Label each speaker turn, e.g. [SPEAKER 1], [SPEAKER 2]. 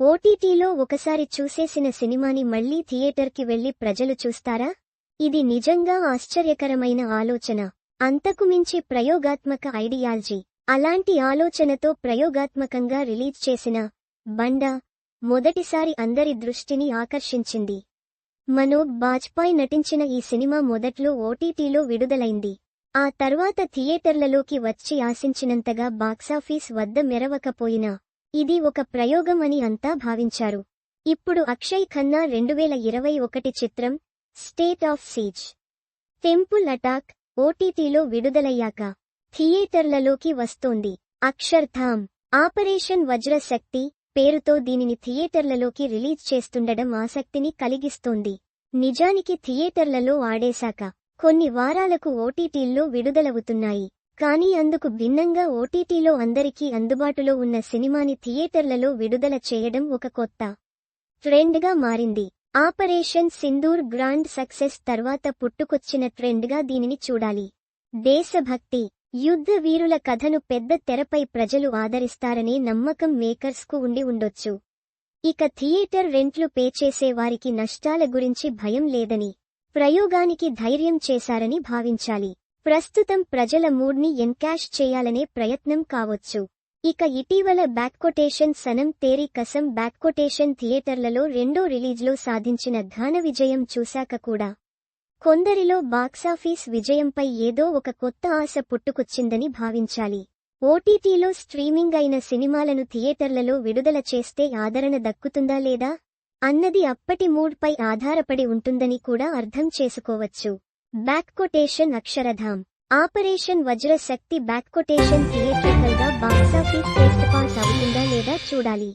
[SPEAKER 1] ఓటీటీలో ఒకసారి చూసేసిన సినిమాని మళ్ళీ థియేటర్కి వెళ్ళి ప్రజలు చూస్తారా? ఇది నిజంగా ఆశ్చర్యకరమైన ఆలోచన. అంతకుమించి ప్రయోగాత్మక ఐడియాలజీ. అలాంటి ఆలోచనతో ప్రయోగాత్మకంగా రిలీజ్ చేసిన బండా మొదటిసారి అందరి దృష్టిని ఆకర్షించింది. మనోజ్ బాజ్పాయ్ నటించిన ఈ సినిమా మొదట్లో ఓటీటీలో విడుదలైంది. ఆ తర్వాత థియేటర్లలోకి వచ్చి ఆశించినంతగా బాక్సాఫీస్ వద్ద మెరవకపోయినా ఇది ఒక ప్రయోగం అని అంతా భావించారు. ఇప్పుడు అక్షయ్ ఖన్నా రెండువేల ఇరవై ఒకటి చిత్రం state of siege temple attack ఓటీటీలో విడుదలయ్యాక థియేటర్లలోకి వస్తోంది. అక్షర్ధామ్ ఆపరేషన్ వజ్రశక్తి పేరుతో దీనిని థియేటర్లలోకి రిలీజ్ చేస్తుండడం ఆసక్తిని కలిగిస్తోంది. నిజానికి థియేటర్లలో ఆడేశాక కొన్ని వారాలకు ఓటీటీల్లో విడుదలవుతున్నాయి. కానీ అందుకు భిన్నంగా ఓటీటీలో అందరికీ అందుబాటులో ఉన్న సినిమాని థియేటర్లలో విడుదల చేయడం ఒక కొత్త ట్రెండ్గా మారింది. ఆపరేషన్ సింధూర్ గ్రాండ్ సక్సెస్ తర్వాత పుట్టుకొచ్చిన ట్రెండ్గా దీనిని చూడాలి. దేశభక్తి యుద్ధ వీరుల కథను పెద్ద తెరపై ప్రజలు ఆదరిస్తారనే నమ్మకం మేకర్స్కు ఉండి ఉండొచ్చు. ఇక థియేటర్ రెంట్లు పే చేసే వారికి నష్టాల గురించి భయం లేదని ప్రయోగానికి ధైర్యం చేశారని భావించాలి. ప్రస్తుతం ప్రజల మూడ్ని ఎన్కాష్ చేయాలనే ప్రయత్నం కావచ్చు. ఇక ఇటీవల బ్యాక్కొటేషన్ సనం తేరి కసం బ్యాక్కొటేషన్ థియేటర్లలో రెండో రిలీజ్లో సాధించిన ఘన విజయం చూశాక కూడా. కొందరిలో బాక్సాఫీస్ విజయంపై ఏదో ఒక కొత్త ఆశ పుట్టుకొచ్చిందని భావించాలి. ఓటీటీలో స్ట్రీమింగ్ అయిన సినిమాలను థియేటర్లలో విడుదల చేస్తే ఆదరణ దక్కుతుందా లేదా? అన్నది అప్పటి మూడ్పై ఆధారపడి ఉంటుందని కూడా అర్థం చేసుకోవచ్చు. Back quotation Akshardham. Operation Vajra Shakti back quotation థియేట్రికల్గా box office test pass అవుతుందా లేదా చూడాలి.